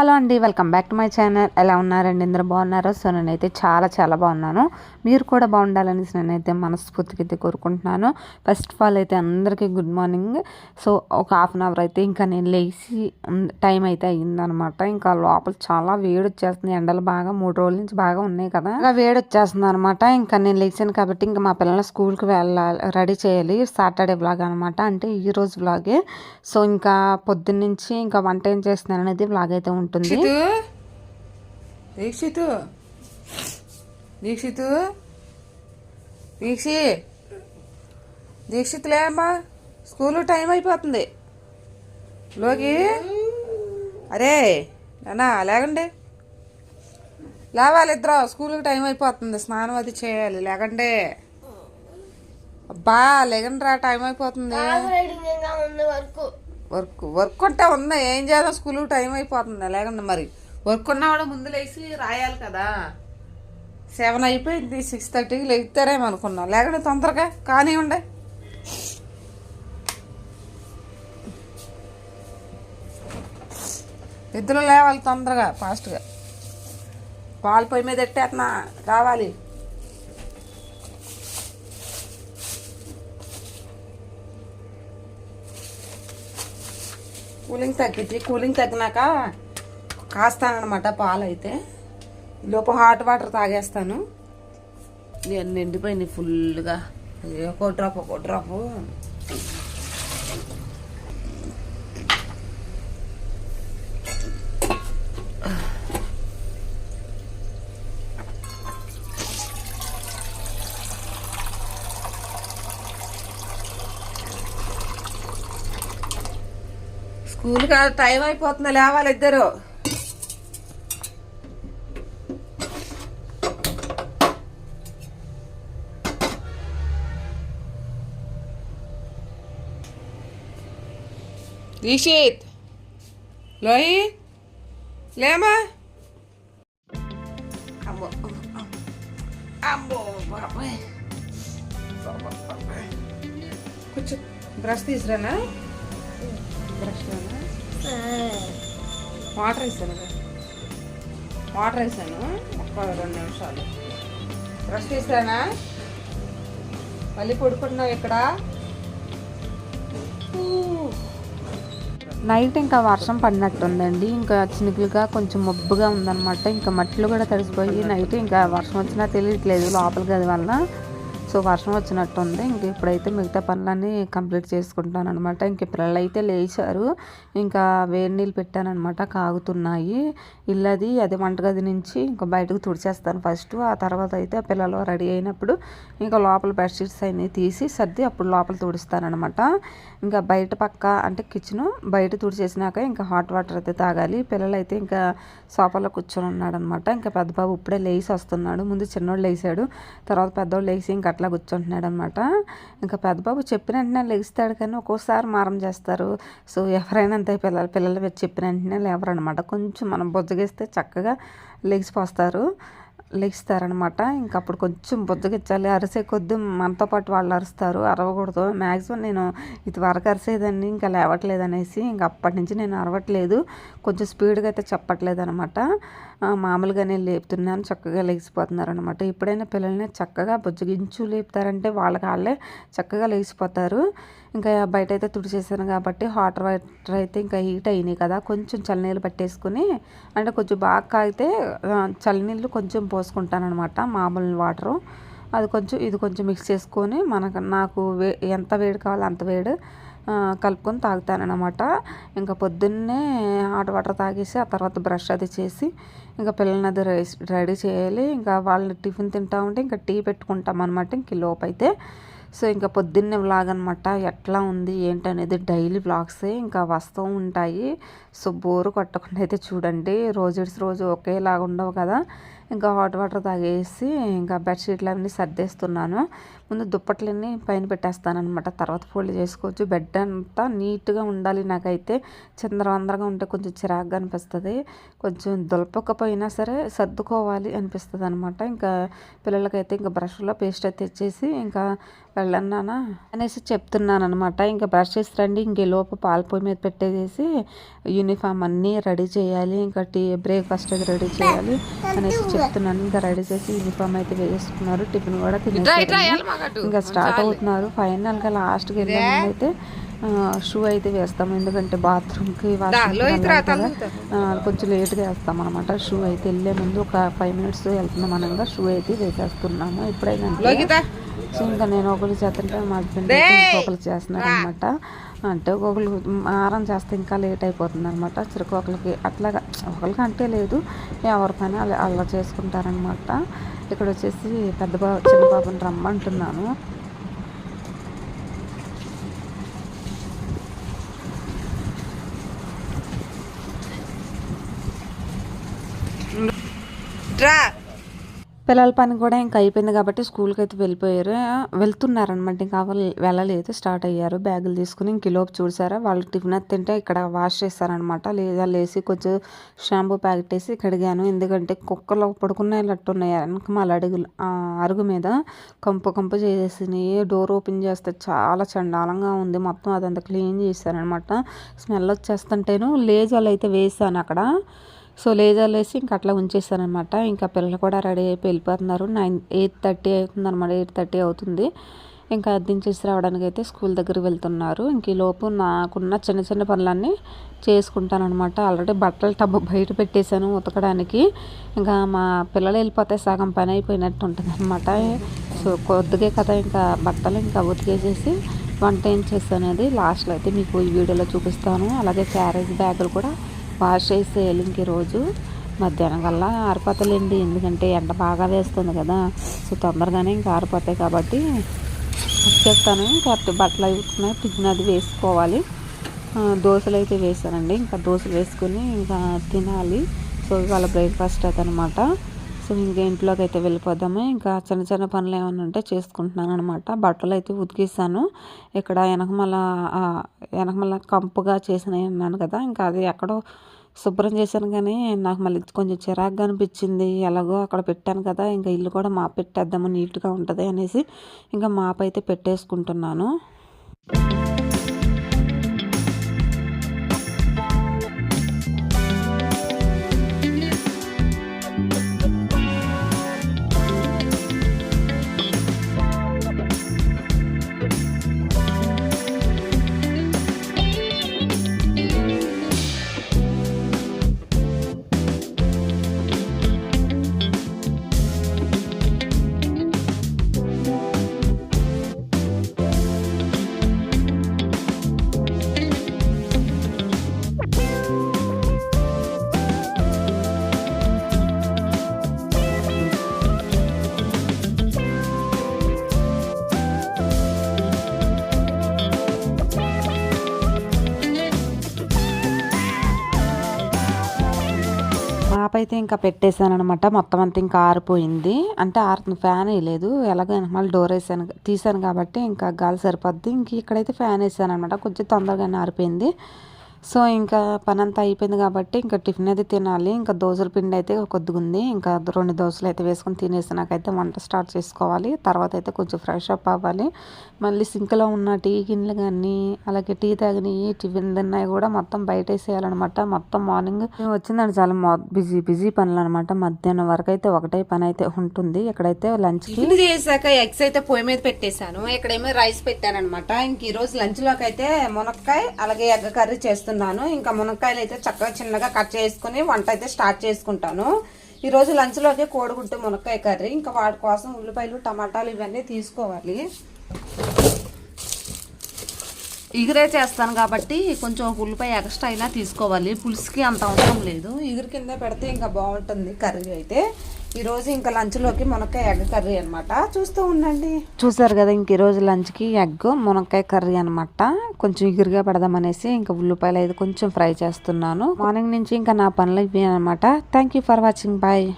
Hello అండి welcome back to my channel. ఎలా ఉన్నారండి? ఇందరు బాగున్నారో? సో నేనైతే చాలా చాలా బాగున్నాను. మీరు కూడా బాగుండాలని నేనైతే మనస్ఫూర్తిగా అయితే కోరుకుంటున్నాను. ఫస్ట్ ఆఫ్ ఆల్ అయితే అందరికీ గుడ్ మార్నింగ్ సో ఒక హాఫ్ అన్ అవర్ అయితే ఇంకా నేను లేచి టైం అయితే అయ్యిందనమాట. ఇంకా లోపల చాలా వేడి వచ్చేస్తుంది. ఎండలు బాగా మూడు రోజుల నుంచి బాగా ఉన్నాయి కదా. ఇంకా వేడి వచ్చేస్తుంది అనమాట. ఇంకా నేను లేచాను కాబట్టి ఇంకా మా పిల్లల స్కూల్కి వెళ్ళాలి రెడీ చేయాలి. సాటర్డే బ్లాగ్ అనమాట. అంటే ఈ రోజు బ్లాగే సో ఇంకా పొద్దున్నుంచి ఇంకా వంట ఏం చేస్తున్నాను అనేది బ్లాగ్ అయితే ఉంటుంది. దీక్షితు? దీక్షితు? దీక్షి! దీక్షిత్ లేమ్మా స్కూల్ టైం అయిపోతుంది. లోకి. అరే నానా లేకండి లేవాలి ఇద్దరు. స్కూల్కి టైం అయిపోతుంది. స్నానం అది చేయాలి. లేకండి అబ్బా లేకండి రా టైం అయిపోతుంది. వర్క్ వర్క్ అంటే ఉందా. ఏం చేద్దాం? స్కూల్ టైం అయిపోతుంది. లేకుండా మరి వర్క్ ఉన్నవాడు ముందు లేచి రాయాలి కదా. సెవెన్ అయిపోయింది. సిక్స్ థర్టీకి లెగుతారేమో అనుకున్నా. లేకుండా తొందరగా కానివ్వండి. ఇద్దరు లేవాలి తొందరగా ఫాస్ట్గా. పాలు పొయ్యి మీద ఎట్టేస్తున్నా. కావాలి కూలింగ్ తగ్గింది కూలింగ్ తగ్గినాక కాస్తానమాట పాలు అయితే లోపు హాట్ వాటర్ తాగేస్తాను. నేను నిండిపోయినాయి ఫుల్గా. ఒక్కో డ్రాప్ ఒక్కో డ్రాప్. స్కూల్ కాదు టైం అయిపోతుంది? లేవాలి ఇద్దరు. దీక్షిత్. లోయి. లేమా? అమ్మో అమ్మో బాబాయ్. కొంచెం బ్రష్ తీసురానా వాటర్ వేసాను వాటర్ వేసాను. ఒక రెండు నిమిషాలు. బ్రష్ తీసానా మళ్ళీ పడుకుంటున్నావు ఇక్కడ. నైట్ ఇంకా వర్షం పడినట్టుందండి. ఇంకా చినుకులుగా కొంచెం మబ్బుగా ఉందన్నమాట. ఇంకా మట్టిలో కూడా తడిసిపోయి నైట్ ఇంకా వర్షం వచ్చినా తెలియట్లేదు లోపల గది వల్ల సో వర్షం వచ్చినట్టుంది. ఇంక ఇప్పుడైతే మిగతా పనులన్నీ కంప్లీట్ చేసుకుంటాను అనమాట ఇంక పిల్లలు అయితే లేచారు. ఇంకా వేడి నీళ్ళు పెట్టానమాట కాగుతున్నాయి. ఇల్లది అది వంటగది నుంచి ఇంకా బయటకు తుడిచేస్తాను ఫస్ట్. ఆ తర్వాత అయితే పిల్లలు రెడీ అయినప్పుడు ఇంకా లోపల బెడ్షీట్స్ అన్నీ తీసి సర్ది అప్పుడు లోపల తుడుస్తానమాట ఇంకా బయట పక్క అంటే కిచెన్ బయట తుడిచేసినాక ఇంకా హాట్ వాటర్ అయితే తాగాలి. పిల్లలు అయితే ఇంకా సోఫాలో కూర్చొని ఉన్నాడనమాట ఇంకా పెద్ద బాబు ఇప్పుడే లేచి వస్తున్నాడు. ముందు చిన్నోడు లేచాడు. తర్వాత పెద్దోళ్ళు లేచి ఇంకా అట్లా కూర్చుంటున్నాడు అనమాట ఇంకా పెద్ద బాబు చెప్పిన వెంటనే లెగిస్తాడు కానీ ఒక్కోసారి మారం చేస్తారు. సో ఎవరైనా అంతే పిల్లలు పిల్లలు చెప్పిన వెంటనే లేవరనమాట. కొంచెం మనం బొజ్జగిస్తే చక్కగా లెగిసిపోస్తారు లెగిస్తారనమాట ఇంకా అప్పుడు కొంచెం బుజ్జగిచ్చాలి. అరిసే కొద్ది మనతో పాటు వాళ్ళు అరుస్తారు. అరవకూడదు. మ్యాక్సిమం నేను ఇది వరకు అరిసేదాన్ని ఇంకా లేవట్లేదు అనేసి ఇంకా అప్పటి నుంచి నేను అరవట్లేదు. కొంచెం స్పీడ్గా అయితే చెప్పట్లేదు అనమాట మామూలుగానే లేపుతున్నాను చక్కగా లేచిపోతున్నారు అనమాట ఎప్పుడైనా పిల్లల్ని చక్కగా బుజ్జగించు లేపుతారంటే వాళ్ళకి వాళ్ళే చక్కగా లేచిపోతారు. ఇంకా బయట అయితే తుడిచేసాను కాబట్టి హాట్ వాటర్ అయితే ఇంకా హీట్ అయినాయి కదా కొంచెం చల్లనీళ్ళు పట్టేసుకుని అంటే కొంచెం బాగా కాగితే చల్లనీళ్ళు కొంచెం పోసుకుంటాను అనమాట మామూలు వాటరు. అది కొంచెం ఇది కొంచెం మిక్స్ చేసుకొని మనకు నాకు వే ఎంత వేడి కావాలో అంత వేడి కలుపుకొని తాగుతానమాట ఇంకా పొద్దున్నే హాట్ వాటర్ తాగేసి ఆ తర్వాత బ్రష్ అది చేసి ఇంకా పిల్లల్ని అది రెడీ చేయాలి. ఇంకా వాళ్ళని టిఫిన్ తింటా ఉంటే ఇంకా టీ పెట్టుకుంటాం అనమాట ఇంక లోపైతే. సో ఇంకా పొద్దున్నే వ్లాగ్ అనమాట ఎట్లా ఉంది ఏంటనేది డైలీ వ్లాగ్సే ఇంకా వస్తూ ఉంటాయి. సో బోరు కొట్టకుండా అయితే చూడండి. రోజు రోజు ఒకేలాగా ఉండవు కదా. ఇంకా హాట్ వాటర్ తాగేసి ఇంకా బెడ్షీట్లు అన్నీ సర్దేస్తున్నాను. ముందు దుప్పట్లన్నీ పైన పెట్టేస్తానమాట తర్వాత ఫోల్డ్ చేసుకోవచ్చు. బెడ్ అంతా నీట్గా ఉండాలి నాకైతే. చందరవందరగా ఉంటే కొంచెం చిరాగ్గా అనిపిస్తుంది. కొంచెం దులపకపోయినా సరే సర్దుకోవాలి అనిపిస్తుంది అనమాట ఇంకా పిల్లలకైతే ఇంకా బ్రష్లో పేస్ట్ అయితే తెచ్చేసి ఇంకా వెళ్ళన్నానా అనేసి చెప్తున్నాను అనమాట ఇంకా బ్రష్ చేసి రండి. ఇంకే లోపు పాల పొయ్యి మీద పెట్టేసి యూనిఫామ్ అన్నీ రెడీ చేయాలి. ఇంకా టీ బ్రేక్ఫాస్ట్ అది రెడీ చేయాలి అనేసి చెప్తున్నాను. ఇంకా రెడీ చేసి యూనిఫామ్ అయితే వేసుకున్నారు. టిఫిన్ కూడా తినేసారు. ఇంకా స్టార్ట్ అవుతున్నారు. ఫైనల్గా లాస్ట్కి వెళ్ళే ముందు అయితే షూ అయితే వేస్తాం ఎందుకంటే బాత్రూమ్కి కొంచెం లేట్గా వేస్తాం అనమాట షూ అయితే వెళ్ళే ముందు ఒక ఫైవ్ మినిట్స్ వెళ్తున్నాం అనగా. షూ అయితే వేసేస్తున్నాము. ఎప్పుడైనా సో ఇంకా నేను ఒకరు చేస్తుంటే మా హస్బెండ్ ఇంకొకరు చేస్తున్నారు అనమాట అంటే ఒకళ్ళు ఆరం చేస్తే ఇంకా లేట్ అయిపోతుంది అనమాట చిరకు ఒకరికి అట్లాగా ఒకరికి అంటే లేదు ఎవరి పని అలా అలా చేసుకుంటారనమాట ఇక్కడ వచ్చేసి పెద్ద బాబు చిన్న బాబుని రమ్మంటున్నాను. రా! పిల్లల పని కూడా ఇంకా అయిపోయింది కాబట్టి స్కూల్కి అయితే వెళ్ళిపోయారు వెళ్తున్నారనమాట ఇంకా వాళ్ళు వెళ్ళలేదు. స్టార్ట్ అయ్యారు. బ్యాగులు తీసుకుని ఇంక లోపు చూసారా? వాళ్ళు టిఫిన్ తింటే ఇక్కడ వాష్ చేస్తారనమాట లేదా లేసి కొంచెం షాంపూ ప్యాకెట్ వేసి కడిగాను ఎందుకంటే కుక్కలు పడుకునేటట్టున్నాయి వెనక మళ్ళీ అడుగులు ఆ అరుగు మీద కంపు కంపు చేసేసినాయి. డోర్ ఓపెన్ చేస్తే చాలా చండాలంగా ఉంది. మొత్తం అదంతా క్లీన్ చేశారనమాట స్మెల్ వచ్చేస్తుంటేను లేజాలు అయితే వేసాను అక్కడ. సో లేజర్లు వేసి ఇంకా అట్లా ఉంచేస్తానమాట ఇంకా పిల్లలు కూడా రెడీ అయిపోయి వెళ్ళిపోతున్నారు. నైన్ ఎయిట్ థర్టీ అవుతుంది అనమాట ఎయిట్ థర్టీ అవుతుంది. ఇంకా దించేసి రావడానికి అయితే స్కూల్ దగ్గరికి వెళ్తున్నారు. ఇంక ఈ లోపు నాకున్న చిన్న చిన్న పనులన్నీ చేసుకుంటాను అనమాట ఆల్రెడీ బట్టల టబ్బు బయట పెట్టేశాను ఉతకడానికి. ఇంకా మా పిల్లలు వెళ్ళిపోతే సగం పని అయిపోయినట్టు ఉంటుంది అనమాట సో కొద్దిగా కదా ఇంకా బట్టలు ఇంకా ఉతికేసేసి వంట ఏం చేస్తాను అనేది లాస్ట్లో అయితే మీకు ఈ వీడియోలో చూపిస్తాను. అలాగే క్యారేజ్ బ్యాగులు కూడా వాష్ చేసేయాలి ఇంక రోజు. మధ్యాహ్నం కల్లా ఆరిపోతలేండి. ఎందుకంటే ఎండ బాగా వేస్తుంది కదా. సో తొందరగానే ఇంకా ఆరిపోతాయి కాబట్టి వచ్చేస్తాను. ఇంకా బట్టలు అవి ఉట్టుకున్నాయి టిఫిన్ అది వేసుకోవాలి. దోశలు అయితే వేసానండి ఇంకా దోశలు వేసుకుని ఇంకా తినాలి. సో ఇవాళ బ్రేక్ఫాస్ట్ అనమాట సో ఇంకా ఇంట్లోకి అయితే వెళ్ళిపోదాము. ఇంకా చిన్న చిన్న పనులు ఏమైనా ఉంటే చేసుకుంటున్నాను అనమాట బట్టలు అయితే ఉతికేసాను. ఇక్కడ వెనకమల వెనకమల కంపుగా చేసినవి అన్నాను కదా ఇంకా అది ఎక్కడో శుభ్రం చేశాను కానీ నాకు మళ్ళీ కొంచెం చిరాగ్గా అనిపించింది. ఎలాగో అక్కడ పెట్టాను కదా ఇంకా ఇల్లు కూడా మాప్ పెట్టేద్దాము నీట్గా ఉంటుంది అనేసి ఇంకా మాప్ అయితే పెట్టేసుకుంటున్నాను. మాప్ అయితే ఇంకా పెట్టేశాను అనమాట మొత్తం అంతా ఇంకా ఆరిపోయింది. అంటే ఆరు ఫ్యాన్ వేయలేదు. ఎలాగో మళ్ళీ డోర్ వేసాను తీసాను కాబట్టి ఇంకా గాలి సరిపోద్ది. ఇంక ఇక్కడైతే ఫ్యాన్ వేసాను అనమాట కొంచెం తొందరగానే ఆరిపోయింది. సో ఇంకా పని అంతా అయిపోయింది కాబట్టి ఇంకా టిఫిన్ అయితే తినాలి ఇంకా దోశల పిండి అయితే కొద్దిగా ఉంది ఇంకా రెండు దోశలు అయితే వేసుకొని తినేసి నాకైతే వంట స్టార్ట్ చేసుకోవాలి. తర్వాత అయితే కొంచెం ఫ్రెష్ అప్ అవ్వాలి. మళ్ళీ సింక్లో ఉన్న టీ గిన్నెలు కానీ అలాగే టీ తాగినవి టిఫిన్ తిన్నాయి కూడా మొత్తం బయట వేసేయాలన్నమాట మొత్తం మార్నింగ్ వచ్చిందండి చాలా బిజీ బిజీ పనులు అనమాట మధ్యాహ్నం వరకు అయితే ఒకటే పని అయితే ఉంటుంది. ఇక్కడైతే లంచ్ టిఫిన్ చేశాక ఎగ్స్ అయితే పొయ్యి మీద పెట్టేశాను. ఇక్కడేమో రైస్ పెట్టానమాట ఇంక ఈ రోజు లంచ్లోకి అయితే మునక్కాయ అలాగే ఎగ్గ కర్రీ చేస్తాను చేస్తున్నాను. ఇంకా మునక్కాయలు అయితే చక్కగా చిన్నగా కట్ చేసుకుని వంట అయితే స్టార్ట్ చేసుకుంటాను. ఈరోజు రోజు కోడిగుడ్డు మునక్కాయ కర్రీ. ఇంకా వాటి కోసం ఉల్లిపాయలు టమాటాలు ఇవన్నీ తీసుకోవాలి. ఇగురే చేస్తాను కాబట్టి కొంచెం ఉల్లిపాయ ఎక్స్ట్రా అయినా తీసుకోవాలి. పులుసుకి అంత అవసరం లేదు. ఇగురు కింద పెడితే ఇంకా బాగుంటుంది కర్రీ అయితే. ఈరోజు ఇంకా లంచ్లోకి మునక్కాయ ఎగ్ కర్రీ అనమాట చూస్తూ ఉండండి. చూసారు కదా ఇంక ఈరోజు లంచ్కి ఎగ్ మునక్కాయ కర్రీ అనమాట కొంచెం ఇగురుగా పెడదామనేసి ఇంకా ఉల్లిపాయలు అయితే కొంచెం ఫ్రై చేస్తున్నాను. మార్నింగ్ నుంచి ఇంకా నా పనులు ఇవి అనమాట thank you for watching bye